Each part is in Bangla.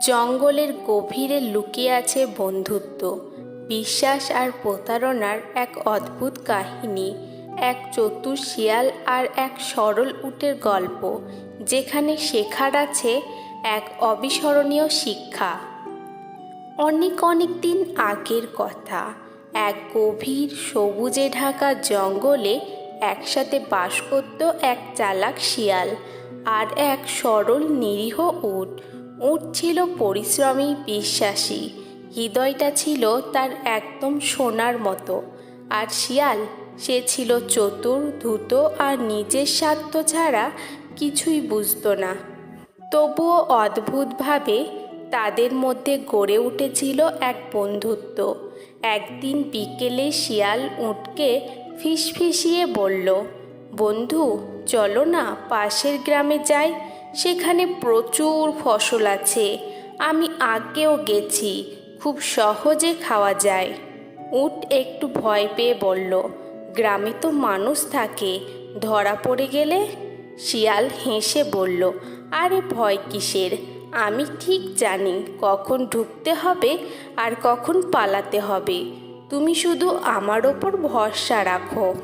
জঙ্গলের গভীরে লুকিয়ে আছে বন্ধুত্ব, বিশ্বাস আর প্রতারণার এক অদ্ভুত কাহিনী, এক চতুর শিয়াল আর এক সরল উটের গল্প, যেখানে শেখার আছে এক অবিস্মরণীয় শিক্ষা। অনেক অনেক দিন আগের কথা, এক গভীর সবুজে ঢাকা জঙ্গলে একসাথে বাস করত এক চালাক শিয়াল আর এক সরল নিরীহ উট। উট ছিল পরিশ্রমী, বিশ্বাসী। হৃদয়টা ছিল তার একদম সোনার মতো। আর শিয়াল, সে ছিল চতুর, ধূত আর নিজের স্বার্থ ছাড়া কিছুই বুঝতো না। তবুও অদ্ভুতভাবে তাদের মধ্যে গড়ে উঠেছিল এক বন্ধুত্ব। একদিন বিকেলে শিয়াল উটকে ফিসফিসিয়ে বলল, বন্ধু, চলো না, পাশের গ্রামে যাই। সেখানে প্রচুর ফসল আছে। আমি আগেও গেছি, খুব সহজে খাওয়া যায়। উট একটু ভয় পেয়ে বলল, গ্রামে তো মানুষ থাকে, ধরা পড়ে গেলে? শিয়াল হেসে বলল, আরে ভয় কিসের? আমি ঠিক জানি কখন ঢুকতে হবে আর কখন পালাতে হবে। তুমি শুধু আমার ওপর ভরসা রাখো।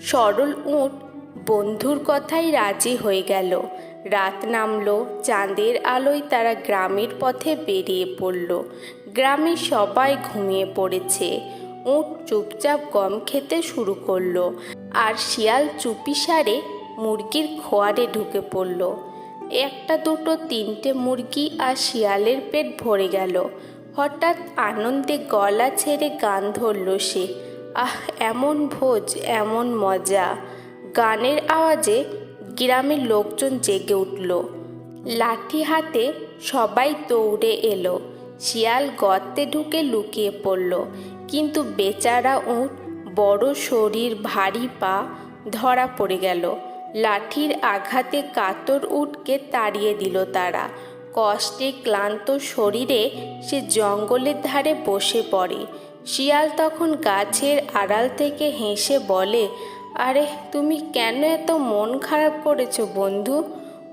সরল উট বন্ধুর কথাই রাজি হয়ে গেল। রাত নামলো, চাঁদের আলোয় তারা গ্রামের পথে বেরিয়ে পড়ল। গ্রামে সবাই ঘুমিয়ে পড়েছে। উঁট চুপচাপ গম খেতে শুরু করল আর শিয়াল চুপি সারে মুরগির খোয়ারে ঢুকে পড়ল। একটা দুটো তিনটে মুরগি আর শিয়ালের পেট ভরে গেল। হঠাৎ আনন্দে গলা ছেড়ে গান ধরল সে। আহ, এমন ভোজ, এমন মজা। গানের আওয়াজে গ্রামের লোকজন জেগে উঠল। লাঠি হাতে সবাই দৌড়ে এলো। শিয়াল গর্তে ঢুকে লুকিয়ে পড়ল। কিন্তু বেচারা উঠ বড় শরীর, ভারী পা ধরা পড়ে গেল। লাঠির আঘাতে কাতর উটকে তাড়িয়ে দিল তারা। কষ্টে ক্লান্ত শরীরে সে জঙ্গলের ধারে বসে পড়ে। শিয়াল তখন গাছের আড়াল থেকে হেসে বলে আরে, তুমি কেন এত মন খারাপ করেছ বন্ধু?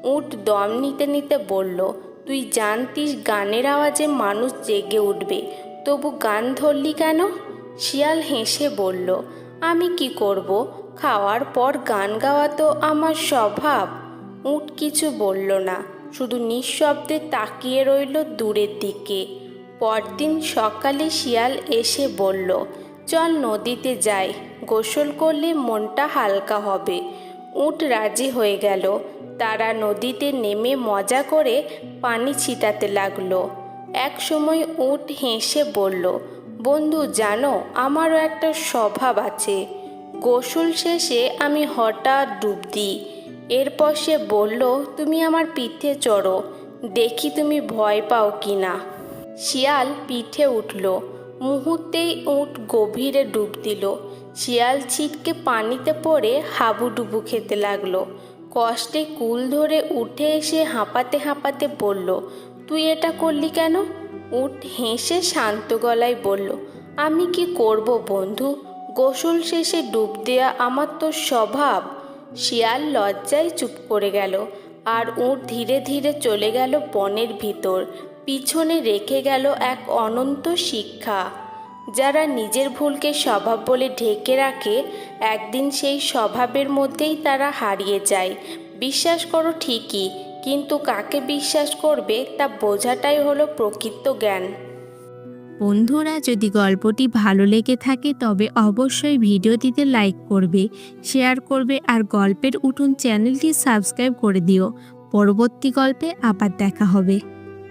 উট দম নিতে নিতে বলল, তুই জানতিস গানের আওয়াজে মানুষ জেগে উঠবে, তবু গান ধরলি কেন? শিয়াল হেসে বলল, আমি কি করব? খাওয়ার পর গান গাওয়া তো আমার স্বভাব। উট কিছু বলল না, শুধু নিঃশব্দে তাকিয়ে রইল দূরের দিকে। পরদিন সকালে শিয়াল এসে বলল চল নদীতে যাই, গোসল করলে মনটা হালকা হবে। উট রাজি হয়ে গেল। তারা নদীতে নেমে মজা করে পানি ছিটাতে লাগল। এক সময় উট হেসে বলল, বন্ধু, জানো, আমারও একটা স্বভাব আছে। গোসল শেষে আমি হঠাৎ ডুব দিই। এরপর সে বলল, তুমি আমার পিঠে চড়ো, দেখি তুমি ভয় পাও কি না শিয়াল পিঠে উঠল। মুহূর্তেই উট গভীরে ডুব দিল। শিয়াল ছিটকে পানিতে পড়ে হাবুডুবু খেতে লাগল। কষ্টে কুল ধরে উঠে এসে হাঁপাতে হাঁপাতে বলল, তুই এটা করলি কেন? উট হেসে শান্ত গলায় বলল, আমি কি করব বন্ধু? গোসল শেষে ডুব দেয়া আমার তো স্বভাব। শিয়াল লজ্জায় চুপ করে গেল, আর উট ধীরে ধীরে চলে গেল বনের ভিতর। পিছনে রেখে গেল এক অনন্ত শিক্ষা। যারা নিজের ভুলকে স্বভাব বলে ঢেকে রাখে, একদিন সেই স্বভাবের মধ্যেই তারা হারিয়ে যায়। বিশ্বাস করো ঠিকই, কিন্তু কাকে বিশ্বাস করবে তা বোঝাটাই হলো প্রকৃত জ্ঞান। বন্ধুরা, যদি গল্পটি ভালো লেগে থাকে, তবে অবশ্যই ভিডিওটিতে লাইক করবে শেয়ার করবে, আর গল্পের উঠুন চ্যানেলটি সাবস্ক্রাইব করে দিও। পরবর্তী গল্পে আবার দেখা হবে।